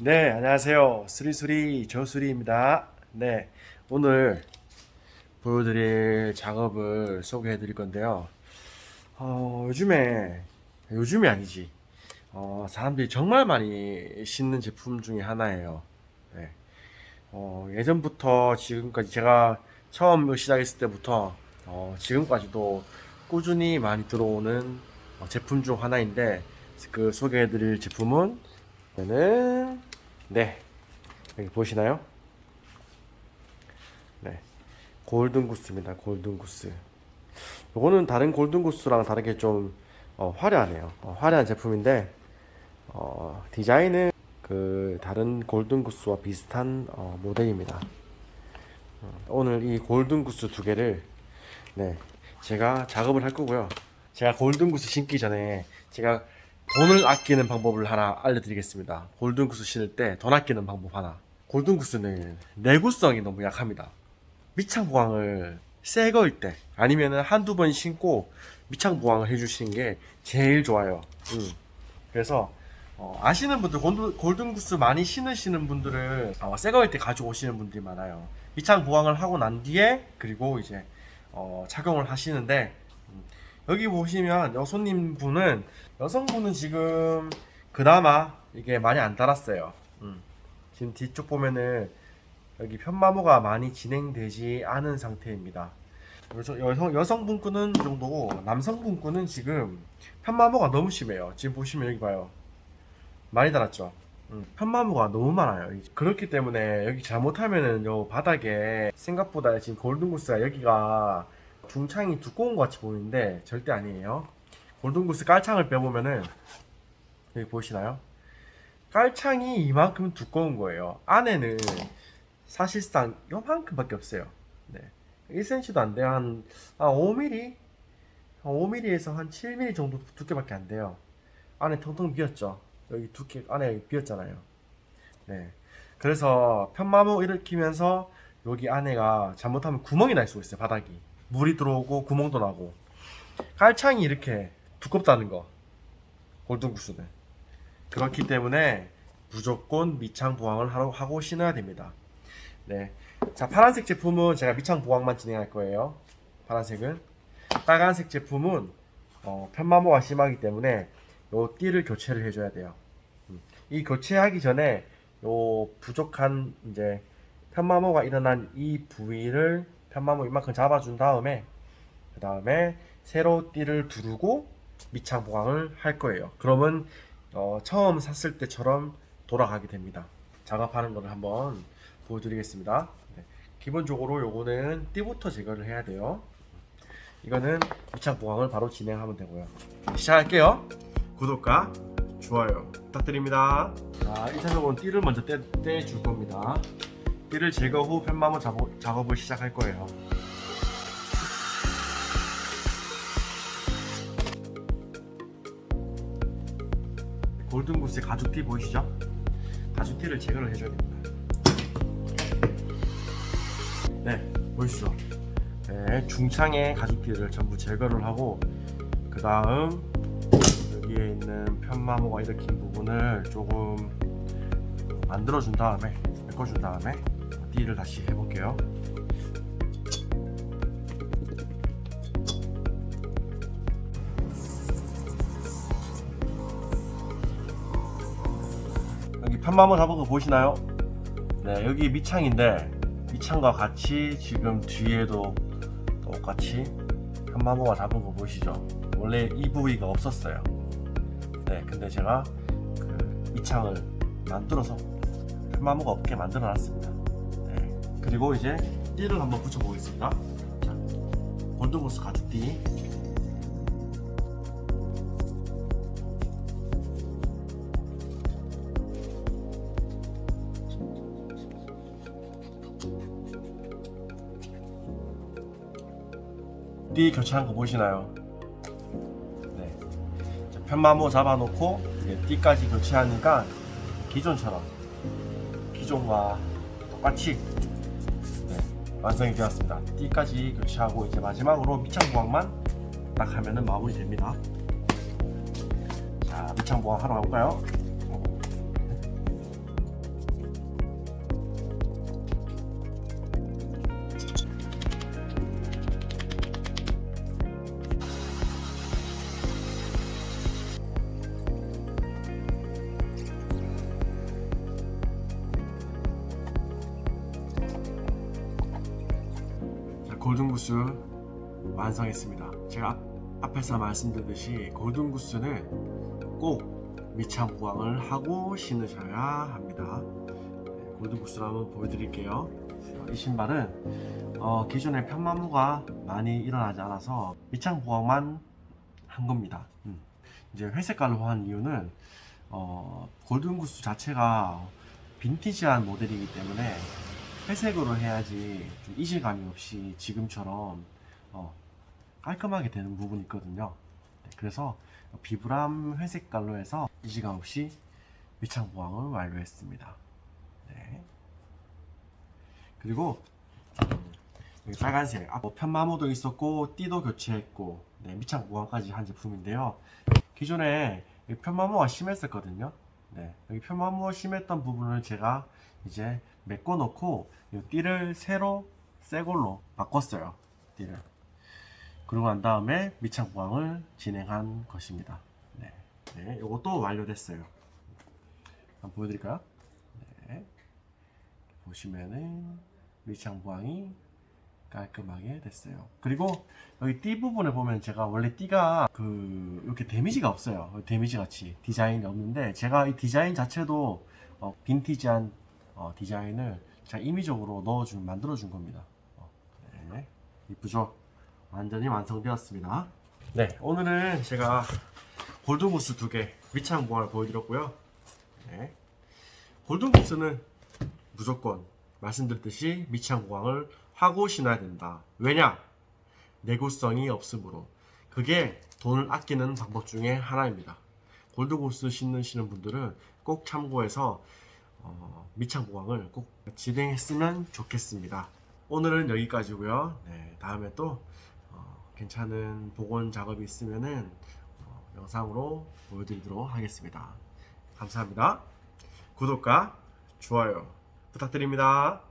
네, 안녕하세요. 수리수리 저수리입니다. 네, 오늘 보여드릴 작업을 소개해 드릴 건데요. 어, 요즘에, 요즘이 아니지. 어, 사람들이 정말 많이 신는 제품 중에 하나예요. 네. 어, 예전부터 지금까지 제가 처음 시작했을 때부터 어, 지금까지도 꾸준히 많이 들어오는 어, 제품 중 하나인데 그 소개해 드릴 제품은 는 네 여기 보시나요? 네 골든 구스입니다. 골든 구스. 요거는 다른 골든 구스랑 다르게 좀 어, 화려하네요. 어, 화려한 제품인데 어, 디자인은 그 다른 골든 구스와 비슷한 어, 모델입니다. 어, 오늘 이 골든 구스 두 개를 네 제가 작업을 할 거고요. 제가 골든 구스 신기 전에 제가 돈을 아끼는 방법을 하나 알려드리겠습니다. 골든구스 신을 때 돈 아끼는 방법 하나. 골든구스는 내구성이 너무 약합니다. 밑창 보강을 새 거일 때 아니면은 한두 번 신고 밑창 보강을 해주시는 게 제일 좋아요. 음. 그래서 어, 아시는 분들 골든, 골든구스 많이 신으시는 분들은 어, 새 거일 때 가져오시는 분들이 많아요. 밑창 보강을 하고 난 뒤에 그리고 이제 어, 착용을 하시는데 음, 여기 보시면 여손님 분은 여성분은 지금 그나마 이게 많이 안 달았어요. 음. 지금 뒤쪽 보면은 여기 편마모가 많이 진행되지 않은 상태입니다. 여성 여성분 이 정도고 남성분 끈은 지금 편마모가 너무 심해요. 지금 보시면 여기 봐요. 많이 달았죠. 음, 편마모가 너무 많아요. 그렇기 때문에 여기 잘못하면은 요 바닥에 생각보다 지금 골든구스가 여기가 중창이 두꺼운 것 같이 보이는데 절대 아니에요. 골든구스 깔창을 빼보면은 여기 보이시나요? 깔창이 이만큼 두꺼운 거예요. 안에는 사실상 요만큼밖에 없어요. 네. 1cm도 안 돼요. 한, 한 5mm? 한 5mm에서 한 7mm 정도 두께밖에 안 돼요. 안에 텅텅 비었죠. 여기 두께 안에 비었잖아요. 네. 그래서 편마모 일으키면서 여기 안에가 잘못하면 구멍이 날 수가 있어요. 바닥이 물이 들어오고 구멍도 나고 깔창이 이렇게 두껍다는 거 골든구스는 그렇기 때문에 무조건 밑창 보강을 하고 신어야 됩니다. 네. 자, 파란색 제품은 제가 밑창 보강만 진행할 거예요. 파란색은. 빨간색 제품은 어, 편마모가 심하기 때문에 요 띠를 교체를 해줘야 돼요. 음. 이 교체하기 전에 요 부족한 이제 편마모가 일어난 이 부위를 편마모 이만큼 잡아준 다음에 그 다음에 세로 띠를 두르고 밑창 보강을 할 거예요. 그러면 어, 처음 샀을 때처럼 돌아가게 됩니다. 작업하는 거를 한번 보여드리겠습니다. 네. 기본적으로 요거는 띠부터 제거를 해야 돼요. 이거는 밑창 보강을 바로 진행하면 되고요. 시작할게요. 구독과 좋아요 부탁드립니다. 자, 1차적으로 띠를 먼저 떼, 떼줄 겁니다. 띠를 제거 후 편마모 작업, 작업을 시작할 거예요. 골든구스의 가죽띠 보이시죠? 가죽띠를 제거를 해줘야 됩니다. 네, 보이시죠? 네, 중창의 가죽띠를 전부 제거를 하고 그 다음 여기에 있는 편마모가 일으킨 부분을 조금 만들어준 다음에 메꿔준 다음에 띠를 다시 해볼게요. 여기 편마모 잡은 거 보이시나요? 네, 여기 밑창인데 밑창과 같이 지금 뒤에도 똑같이 편마모가 잡은 거 보이시죠? 원래 이 부위가 없었어요. 네, 근데 제가 그 밑창을 만들어서 편마모가 없게 만들어 놨습니다. 네, 그리고 이제 띠를 한번 붙여 보겠습니다. 자, 골든고스 가죽띠. 띠 교체한 거 보이시나요? 네. 자, 편마모 잡아놓고 이제 띠까지 교체하니까 기존처럼 기존과 똑같이 네, 완성이 되었습니다. 띠까지 교체하고 이제 마지막으로 밑창 보강만 딱 하면은 마무리 됩니다. 자, 밑창 보강 하러 가볼까요? 골든구스 완성했습니다. 제가 앞, 앞에서 말씀드렸듯이 골든구스는 꼭 밑창 보강을 하고 신으셔야 합니다. 네, 골든구스를 한번 보여드릴게요. 이 신발은 어, 기존에 편마모가 많이 일어나지 않아서 밑창 보강만 한 겁니다. 음. 이제 회색깔로 한 이유는 어, 골든구스 자체가 빈티지한 모델이기 때문에 회색으로 해야지 좀 이질감이 없이 지금처럼 어, 깔끔하게 되는 부분이 있거든요. 네, 그래서 비브람 회색깔로 해서 이질감 없이 밑창 보강을 완료했습니다. 네. 그리고 음, 여기 빨간색 앞 편마모도 있었고 띠도 교체했고 네, 밑창 보강까지 한 제품인데요. 기존에 이 편마모가 심했었거든요. 네, 여기 편마모가 심했던 부분을 제가 이제 메꿔 놓고 이 띠를 새로 새 걸로 바꿨어요. 띠를. 그러고 난 다음에 밑창 보강을 진행한 것입니다. 네, 네, 이것도 완료됐어요. 한번 보여드릴까요? 네, 보시면은 밑창 보강이 깔끔하게 됐어요. 그리고 여기 띠 부분에 보면 제가 원래 띠가 그 이렇게 데미지가 없어요. 데미지 같이 디자인이 없는데 제가 이 디자인 자체도 어, 빈티지한 어, 디자인을 제가 임의적으로 넣어준 만들어 준 겁니다. 어, 네, 이쁘죠? 완전히 완성되었습니다. 네, 오늘은 제가 골든구스 두개 밑창 보강을 보여드렸고요. 네, 골든구스는 무조건 말씀드렸듯이 밑창 보강을 하고 신어야 된다. 왜냐? 내구성이 없으므로. 그게 돈을 아끼는 방법 중에 하나입니다. 골드고스 신으시는 분들은 꼭 참고해서 어, 밑창 보강을 꼭 진행했으면 좋겠습니다. 오늘은 여기까지고요. 네, 다음에 또 어, 괜찮은 복원 작업이 있으면은 어, 영상으로 보여드리도록 하겠습니다. 감사합니다. 구독과 좋아요 부탁드립니다.